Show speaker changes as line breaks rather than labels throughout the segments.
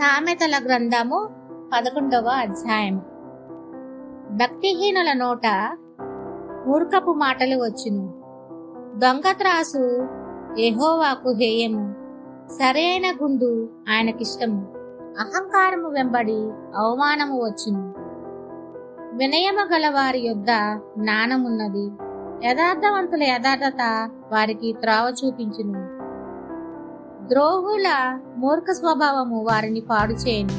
సామెతల గ్రంథము పదకొండవ అధ్యాయం. భక్తిహీనుల నోట మూర్ఖపు మాటలు వచ్చును. దొంగ త్రాసు ఎహోవాకు హేయము. సరైన గుండు ఆయనకిష్టము. అహంకారము వెంబడి అవమానము వచ్చును. వినయము గల వారి యొద్ద జ్ఞానమున్నది. యథార్థవంతుల యథార్థత వారికి త్రావ చూపించును. ద్రోహుల మూర్ఖ స్వభావము వారిని పాడు చేయను.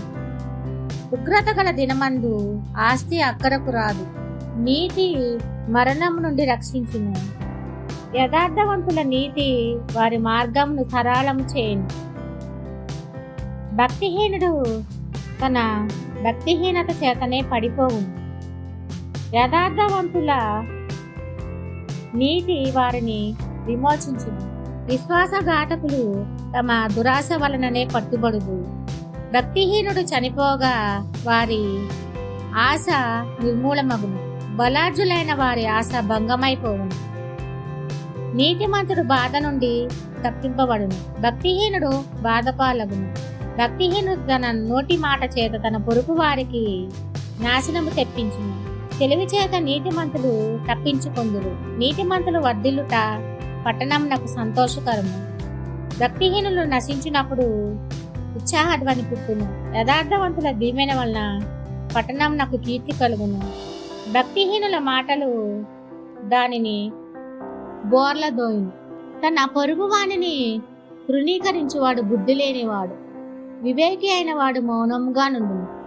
ఉగ్రత గల దినమందు ఆస్తి అక్కరకు రాదు. నీతి మరణం నుండి రక్షించును. యథార్థవంతుల నీతి వారి మార్గంను సరళము చేయను. భక్తిహీనుడు తన భక్తిహీనత చేతనే పడిపోవును. యథార్థవంతుల నీతి వారిని విమోచించును. విశ్వాసఘాతకులు తమ దురాశ వలననే పట్టుబడుదు భక్తిహీనుడు చనిపోగా వారి ఆశ నిర్మూలమగును. బలార్జులైన వారి ఆశ భంగమైపోవును. నీతిమంతుడు బాధ నుండి తప్పింపబడును. భక్తిహీనుడు బాధపాలగును. భక్తిహీనుడు తన నోటి మాట చేత తన పొరుగు వారికి నాశనము తెప్పించును. తెలివి చేత నీతిమంతులు తప్పించుకొందురు. నీతిమంతులు వర్ధిల్లుట పట్టణం నాకు సంతోషకరము. భక్తిహీనులు నశించినప్పుడు ఉత్సాహధ్వని పుట్టును. యథార్థవంతుల దీవెన వలన పట్టణం నాకు కీర్తి కలుగును. భక్తిహీనుల మాటలు దానిని బోర్ల దోయును. తన పొరుగువాణిని తృణీకరించువాడు బుద్ధి లేనివాడు వివేకి అయిన వాడు మౌనంగా నుండు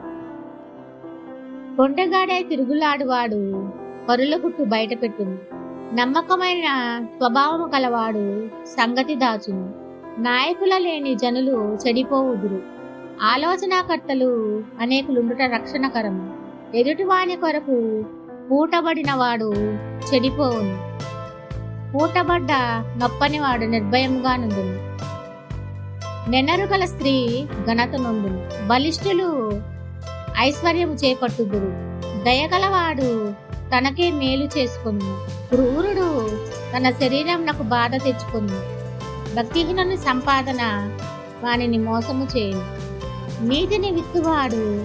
కొండగాడే తిరుగులాడువాడు పరుల గుట్టు బయట పెట్టును. నమ్మకమైన స్వభావము కలవాడు సంగతి దాచును. నాయకుల లేని జనులు చెడిపోవుదురు. ఆలోచనాకర్తలు అనేకులుండుట రక్షణకరము. ఎదుటివాని కొరకు పూటబడినవాడు చెడిపోవును. పూటబడ్డ నొప్పనివాడు నిర్భయముగా నుండును. నెనరుగల స్త్రీ ఘనత బలిష్ఠులు ఐశ్వర్యము చేపట్టుదురు. దయగలవాడు తనకే మేలు చేసుకును క్రూరుడు తన శరీరం నాకు బాధ తెచ్చుకును భక్తిహీనుని సంపాదన వానిని మోసము చేయను. నీతిని విత్తువాడు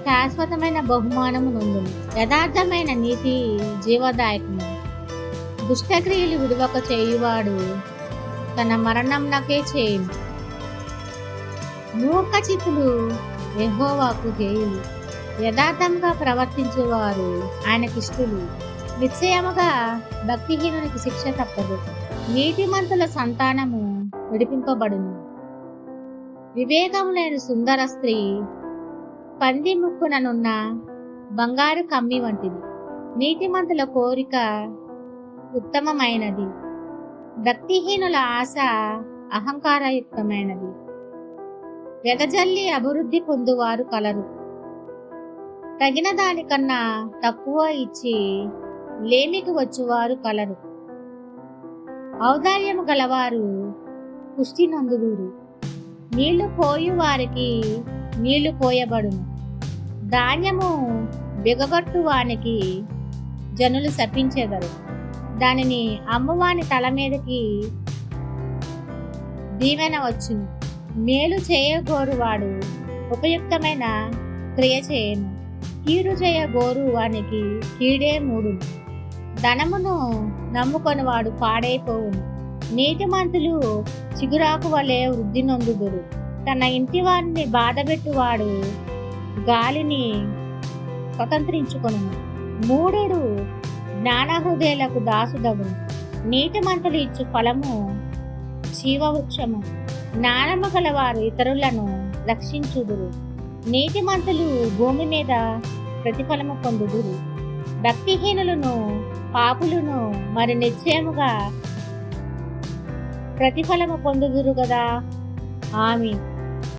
శాశ్వతమైన బహుమానము నుండు యథార్థమైన నీతి జీవదాయకము. దుష్టక్రియలు విడువక చేయువాడు తన మరణంనకే చేయను. మూర్ఖ చిత్తులు హేయులు యథార్థంగా ప్రవర్తించేవారు ఆయనకిష్టులు. నిశ్చయముగా భక్తిహీనునికి శిక్ష తప్పదు. నీతిమంతుల సంతానము విడిపింపబడును. వివేకము లేని సుందర స్త్రీ పంది ముక్కుననున్న బంగారు కమ్మి వంటిది. నీతిమంతుల కోరిక ఉత్తమమైనది. భక్తిహీనుల ఆశ అహంకారయుక్తమైనది. వెదజల్లి అభివృద్ధి పొందువారు కలరు. తగిన దానికన్నా తక్కువ ఇచ్చి లేమికి వచ్చువారు కలరు. ఔదార్యము గలవారు పుష్టి నందుదురు నీళ్ళు పోయు వారికి నీళ్ళు పోయబడును. ధాన్యము బిగగొట్టు వానికి జనులు శపించెదరు. దానిని అమ్మవాని తల మీదకి దీవెన వచ్చును. మేలు చేయగోరువాడు ఉపయుక్తమైన క్రియ చేయను. కీడు చేయగోరు వానికి కీడే మూడు ధనమును నమ్ముకొని వాడు పాడైపోవును నీతిమంతులు చిగురాకు వలె వృద్ధి నొందుదురు. తన ఇంటి వారిని బాధపెట్టువాడు గాలిని స్వతంత్రించుకొను మూఢుడు జ్ఞానహృదయులకు దాసుడగును. నీతిమంతులు ఇచ్చు ఫలము జీవవృక్షము. జ్ఞానము గలవారు ఇతరులను రక్షించుదురు. నీతిమంతులు భూమి మీద ప్రతిఫలము పొందుదురు. భక్తిహీనులను పాపులను మరి నిశ్చయముగా ప్రతిఫలము పొందుదురు కదా. ఆమె